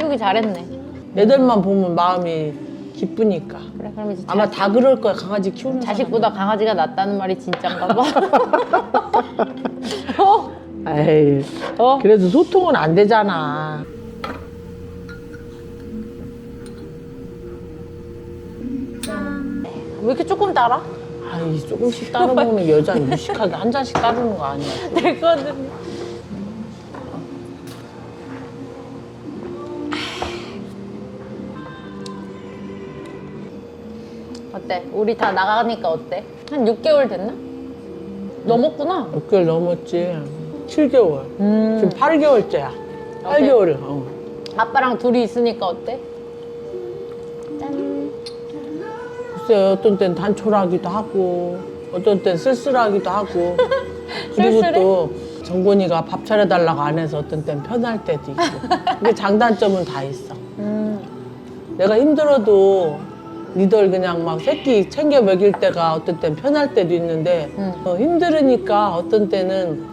키우기 잘했네. 애들만 보면 마음이 기쁘니까. 그래 그럼 이제 아마 다 그럴 거야 강아지 키우는 자식보다 강아지가 낫다는 말이 진짠가 봐. 어? 사람. 에이 어? 그래도 소통은 안 되잖아. 왜 이렇게 조금 따라? 아이 조금씩 따로 먹는 여자는 무식하게 한 잔씩 따르는 거 아니야. 되거든 어때? 우리 다 나가니까 어때? 한 6개월 됐나? 넘었구나. 6개월 넘었지. 7개월. 음. 지금 8개월째야. 8개월을. 어. 아빠랑 둘이 있으니까 어때? 짠. 글쎄 어떤 땐 단촐하기도 하고 어떤 땐 쓸쓸하기도 하고 그리고 쓸쓸해? 또 정곤이가 밥 차려달라고 안 해서 어떤 땐 편할 때도 있고 근데 장단점은 다 있어 음. 내가 힘들어도 니들 그냥 막 새끼 챙겨 먹일 때가 어떤 땐 편할 때도 있는데 음. 어, 힘들으니까 어떤 때는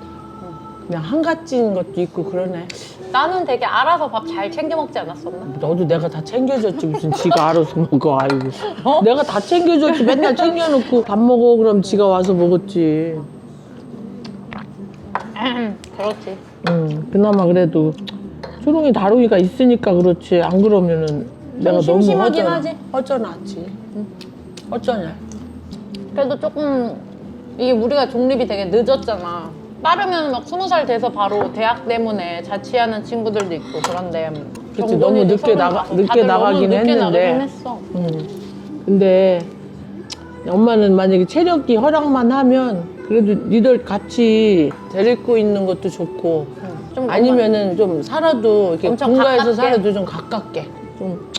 그냥 한가지인 것도 있고 그러네 나는 되게 알아서 밥 잘 챙겨 먹지 않았었나? 너도 내가 다 챙겨줬지 무슨 지가 알아서 먹어 아이고 어? 내가 다 챙겨줬지 맨날 챙겨놓고 밥 먹어 그럼 지가 와서 먹었지 그렇지. 응 그나마 그래도 초롱이 다루이가 있으니까 그렇지 안 그러면은 내가 너무 심심하긴 허전, 하지. 허전하지 어쩌냐 그래도 조금 이게 우리가 독립이 되게 늦었잖아. 빠르면 막 스무 살 돼서 바로 대학 때문에 자취하는 친구들도 있고 그런데 그치, 정돈이도 너무 늦게 서른 나가- 가서 늦게 다들 너무 나가긴 늦게 했는데. 나가긴 했어. 응. 근데 엄마는 만약에 체력이 허락만 하면 그래도 니들 같이 데리고 있는 것도 좋고 좀 아니면은 좀 살아도 이렇게 엄청 본가에서 가깝게? 살아도 좀 가깝게 좀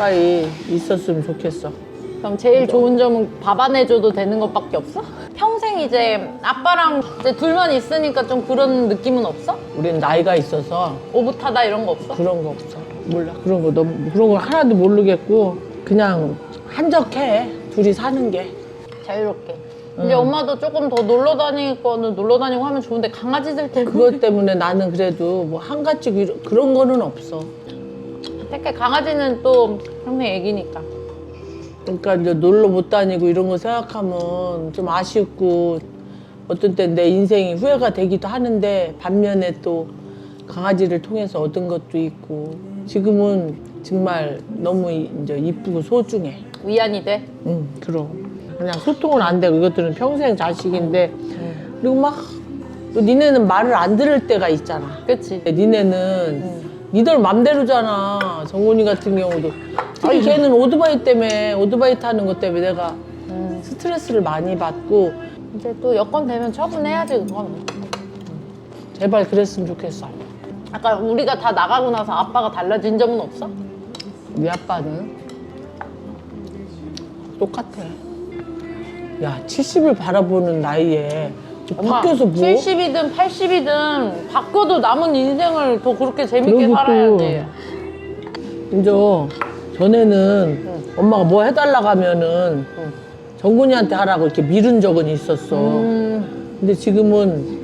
가까이 있었으면 좋겠어. 그럼 제일 좋은 점은 밥 안 해줘도 되는 것밖에 없어? 평생 이제 아빠랑 이제 둘만 있으니까 좀 그런 느낌은 없어? 우리는 나이가 있어서 오붓하다 이런 거 없어? 그런 거 없어. 몰라 그런 거 너무 그런 걸 하나도 모르겠고 그냥 한적해 둘이 사는 게. 자유롭게. 이제 엄마도 조금 더 놀러 다닐 거는 놀러 다니고 하면 좋은데 강아지들 때문에 그것 때문에 나는 그래도 뭐 한가지 그- 그런 거는 없어. 특히 강아지는 또 평생 애기니까. 그러니까 이제 놀러 못 다니고 이런 거 생각하면 좀 아쉽고 어떤 땐내 인생이 후회가 되기도 하는데 반면에 또 강아지를 통해서 얻은 것도 있고 지금은 정말 너무 이- 이제 이쁘고 소중해. 위안이 돼. 응, 그럼. 그냥 소통은 안 되고 이것들은 평생 자식인데 그리고 막 또 니네는 말을 안 들을 때가 있잖아. 그치? 니네는 니들 맘대로잖아. 정훈이 같은 경우도. 아니 걔는 오토바이 때문에 오토바이 타는 것 때문에 내가 음. 스트레스를 많이 받고 이제 또 여건 되면 처분해야지 그건. 제발 그랬으면 좋겠어. 아까 우리가 다 나가고 나서 아빠가 달라진 점은 없어? 우리 아빠는 똑같아. 야 70을 바라보는 나이에 엄마, 바뀌어서 뭐? 70이든 80이든 바꿔도 남은 인생을 더 그렇게 재밌게 또 살아야지. 이제 전에는 엄마가 뭐 해달라고 하면은 정군이한테 하라고 이렇게 미룬 적은 있었어. 음, 근데 지금은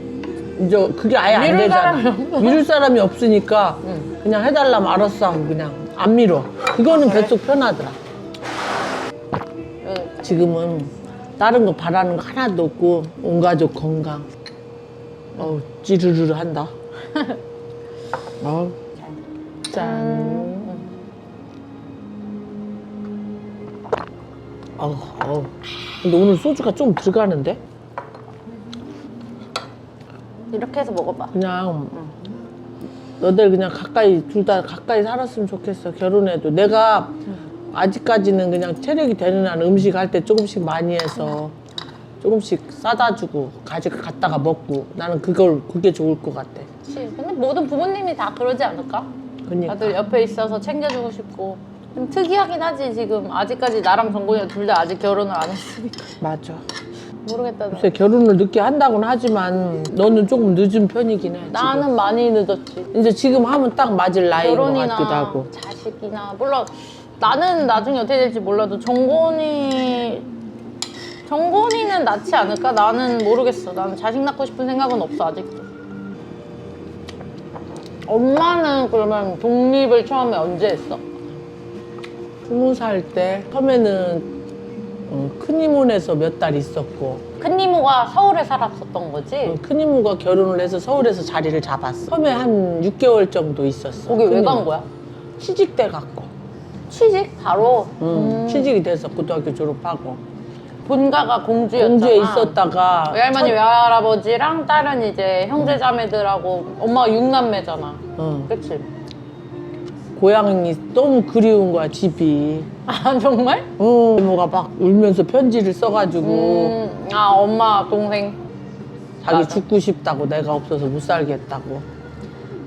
이제 그게 아예 안 미룰 되잖아. 사람이 없어. 미룰 사람이 없으니까 그냥 해달라면 알았어 하고 그냥 안 미뤄. 그거는 뱃속 편하더라. 여기. 지금은 다른 거 바라는 거 하나도 없고 온 가족 건강. 어우 찌르르르 한다. 어우 짠. 어우 어우. 근데 오늘 소주가 좀 들어가는데? 이렇게 해서 먹어봐. 그냥 너들 그냥 가까이 둘 다 가까이 살았으면 좋겠어 결혼해도 내가 아직까지는 그냥 체력이 되는 한 음식 할 때 조금씩 많이 해서 조금씩 싸다 주고 가지고 갔다가 먹고 나는 그걸 그게 좋을 것 같아 그치. 근데 모든 부모님이 다 그러지 않을까? 그러니까 다들 옆에 있어서 챙겨주고 싶고. 좀 특이하긴 하지 지금 아직까지 나랑 정곤이가 둘다 아직 결혼을 안 했으니까 맞아 모르겠다 나. 글쎄 결혼을 늦게 한다고는 하지만 너는 조금 늦은 편이긴 해 지금. 나는 많이 늦었지 이제 지금 하면 딱 맞을 나이인 것 같기도 결혼이나 하고 자식이나 몰라 나는 나중에 어떻게 될지 몰라도 정곤이 정곤이는 낳지 않을까? 나는 모르겠어 나는 자식 낳고 싶은 생각은 없어 아직도 엄마는 그러면 독립을 처음에 언제 했어? 스무 살 때 처음에는 어, 큰 이모네서 몇 달 있었고 큰 이모가 서울에 살았었던 거지? 어, 큰 이모가 결혼을 해서 서울에서 자리를 잡았어. 처음에 한 6개월 정도 있었어. 거기 왜큰간 이모. 거야? 취직돼 갖고. 취직? 바로? 응, 음. 취직이 돼서 고등학교 졸업하고 본가가 공주였잖아. 공주에 있었다가 외할머니, 첫- 외할아버지랑 다른 이제 형제 자매들하고 엄마가 육남매잖아. 어, 그치? 고향이 너무 그리운 거야 집이. 아, 정말? 어, 이모가 막 울면서 편지를 써가지고 음, 아, 엄마, 동생. 자기 맞아. 죽고 싶다고 내가 없어서 못 살겠다고.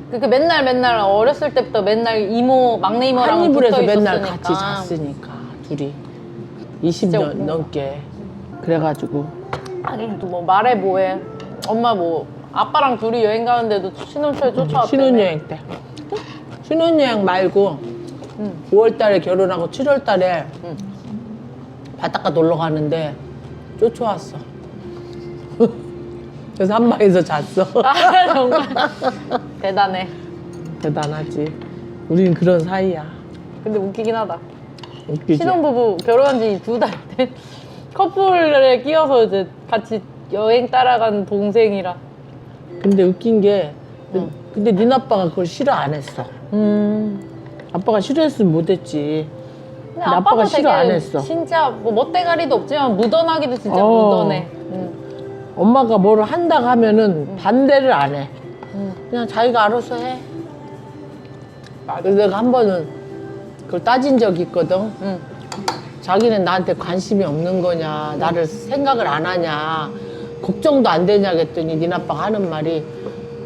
그렇게 맨날 맨날 어렸을 때부터 맨날 이모, 막내 이모랑 한 이불에서 붙어 맨날 있었으니까. 같이 잤으니까 둘이 진짜 20년 웃긴다. 넘게 그래가지고 하긴 또뭐 말해 뭐해. 엄마 뭐 아빠랑 둘이 여행 가는데도 신혼초에 쫓아왔대. 신혼여행 때 신혼여행 말고 응. 5월달에 결혼하고 7월달에 응. 바닷가 놀러 가는데 쫓아왔어. 그래서 한 방에서 잤어. 아, 정말. 대단해. 대단하지. 우린 그런 사이야. 근데 웃기긴 하다. 웃기지? 신혼부부 결혼한 지 두 달 된 커플에 끼어서 이제 같이 여행 따라간 동생이라. 근데 웃긴 게 응. 근데 닌 아빠가 그걸 싫어 안 했어. 음. 아빠가 싫어했으면 못했지. 근데 아빠가 아빠도 싫어 안 되게 했어. 진짜 뭐 멋대가리도 없지만 무던하기도 진짜 어. 무던해. 응. 엄마가 뭐를 한다 하면은 반대를 안 해. 응. 그냥 자기가 알아서 해. 그래서 내가 한 번은 그걸 따진 적이 있거든. 응. 자기는 나한테 관심이 없는 거냐, 나를 생각을 안 하냐, 걱정도 안 되냐 그랬더니 닌 아빠가 하는 말이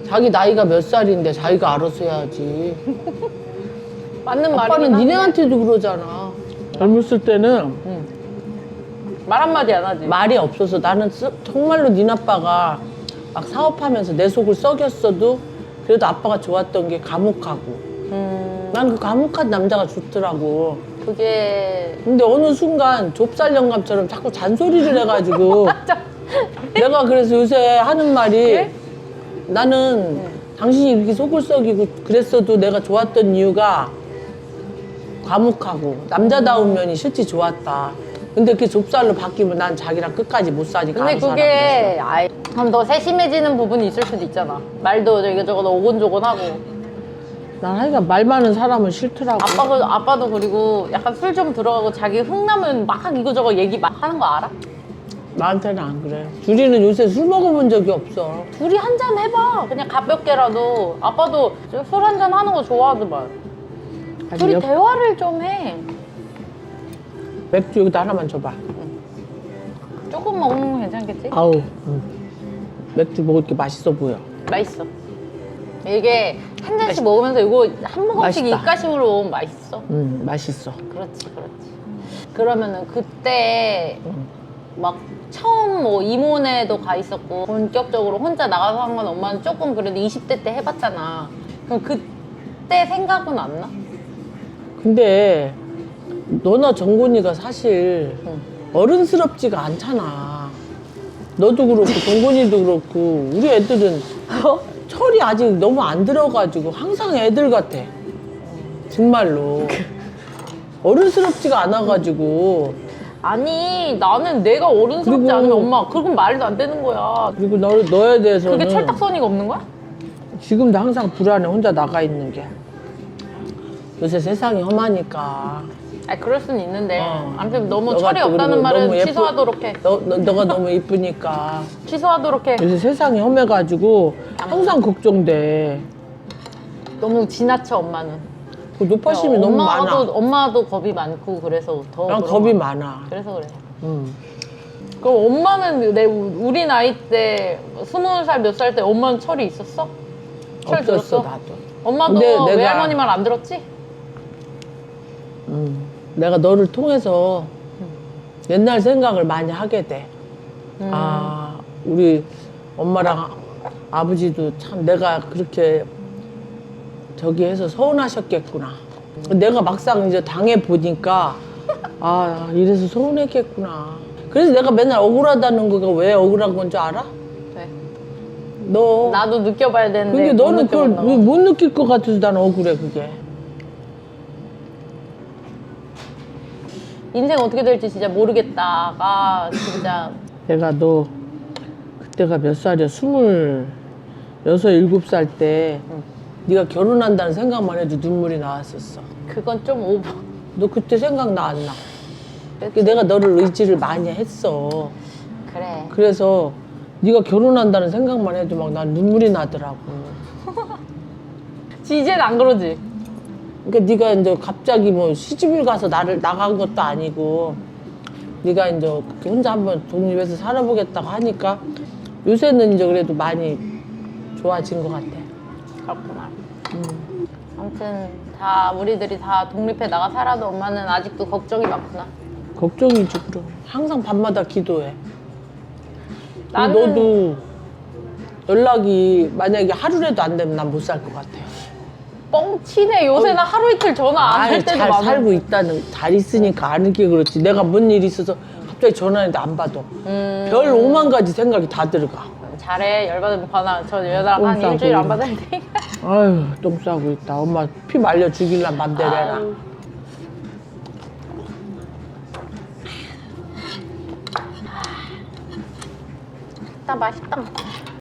자기 나이가 몇 살인데 자기가 알아서 해야지. 맞는 말이긴 아빠는 한데. 니네한테도 그러잖아. 젊었을 때는 응. 말 한마디 안 하지. 말이 없어서 나는 쓰- 정말로 닌 아빠가 막 사업하면서 내 속을 썩였어도 그래도 아빠가 좋았던 게 감옥하고. 음, 난 그 감옥한 남자가 좋더라고. 그게 근데 어느 순간 좁쌀 영감처럼 자꾸 잔소리를 해가지고. 내가 그래서 요새 하는 말이 그래? 나는 당신이 이렇게 속을 썩이고 그랬어도 내가 좋았던 이유가 과묵하고 남자다운 면이 실제 좋았다. 근데 그게 좁쌀로 바뀌면 난 자기랑 끝까지 못 사니까 근데 안 살아 그게 아이 그럼 더 세심해지는 부분이 있을 수도 있잖아. 말도 이거저거 오곤조곤하고. 난 하여간 말 많은 사람은 싫더라고. 아빠도 아빠도 그리고 약간 술 좀 들어가고 자기 흥나면 막 이거저거 얘기 막 하는 거 알아? 나한테는 안 그래. 주리는 요새 술 먹어본 적이 없어. 둘이 한 잔 해봐. 그냥 가볍게라도 아빠도 술 한 잔 하는 거 좋아하더만. 아니, 둘이 옆- 대화를 좀 해. 맥주 여기다 하나만 줘봐. 조금 먹으면 괜찮겠지? 아우, 응. 맥주 먹을 게 맛있어 보여. 맛있어. 이게 한 잔씩 먹으면서 이거 한 모금씩 맛있다. 입가심으로 먹으면 맛있어. 응, 맛있어. 그렇지, 그렇지. 그러면은 그때 응. 막 처음 뭐 이모네도 가 있었고 본격적으로 혼자 나가서 한 건 엄마는 조금 그래도 20대 때 해봤잖아. 그럼 그때 생각은 안 나? 근데 너나 정곤이가 사실 응. 어른스럽지가 않잖아. 너도 그렇고 정곤이도 그렇고 우리 애들은 철이 아직 너무 안 들어가지고 항상 애들 같아. 정말로. 어른스럽지가 않아가지고 아니 나는 내가 어른스럽지 그리고- 않으면 엄마 그건 말도 안 되는 거야. 그리고 너, 너에 대해서는 그게 철딱서니가 없는 거야? 지금도 항상 불안해 혼자 나가 있는 게 요새 세상이 험하니까 아니 그럴 수는 있는데 어. 아무튼 너무 너가 철이 또 없다는 그리고 말은 너무 예쁘- 취소하도록 해. 너, 너, 너가 너무 이쁘니까 취소하도록 해. 요새 세상이 험해가지고 항상 걱정돼 너무 지나쳐 엄마는. 그 노파심이 너무 많아 엄마도 엄마도 겁이 많고 그래서 더 난 그런 겁이 거야. 많아 그래서 그래. 음. 그럼 엄마는 내 우리 나이 때 스무 살 몇 살 때 엄마는 철이 있었어? 철 없었어 들었어? 나도 엄마도 근데 내가- 외할머니 말 안 들었지? 음. 내가 너를 통해서 옛날 생각을 많이 하게 돼 음. 아, 우리 엄마랑 아버지도 참 내가 그렇게 저기 해서 서운하셨겠구나. 내가 막상 이제 당해 보니까 아, 이래서 서운했겠구나. 그래서 내가 맨날 억울하다는 거가 왜 억울한 건 줄 알아? 네. 너. 나도 느껴봐야 되는데. 그게 못 너는 그걸 느껴본다고. 못 느낄 것 같아서 난 억울해 그게. 인생 어떻게 될지 진짜 모르겠다가 진짜 내가 너 그때가 몇 살이야? 스물 여섯 일곱 살 때 네가 결혼한다는 생각만 해도 눈물이 나왔었어. 그건 좀 오버. 너 그때 생각 나 안 나? 그 내가 너를 의지를 많이 했어. 그래. 그래서 네가 결혼한다는 생각만 해도 막 난 눈물이 나더라고. 이제는 안 그러지. 그러니까 네가 이제 갑자기 뭐 시집을 가서 나를 나간 것도 아니고 네가 이제 혼자 한번 독립해서 살아보겠다고 하니까 요새는 이제 그래도 많이 좋아진 것 같아. 그렇구나. 아무튼 다 우리들이 다 독립해 나가 살아도 엄마는 아직도 걱정이 많구나. 걱정이지 그럼. 항상 밤마다 기도해. 나는- 너도 연락이 만약에 하루라도 안 되면 난 못 살 것 같아. 뻥치네. 요새는 하루 이틀 전화 안 할 아이, 때도 잘 많아. 살고 있다는 잘 있으니까 아는 게 그렇지. 내가 뭔 일이 있어서 갑자기 전화했는데 안 받아. 음, 별 오만 가지 생각이 다 들어가. 잘해. 열받으면 전화. 저 여자랑 한 일주일 안 못. 받을 테니까. 아유 똥 싸고 있다. 엄마 피 말려 죽일란 맘대로 해라. 나 맛있다.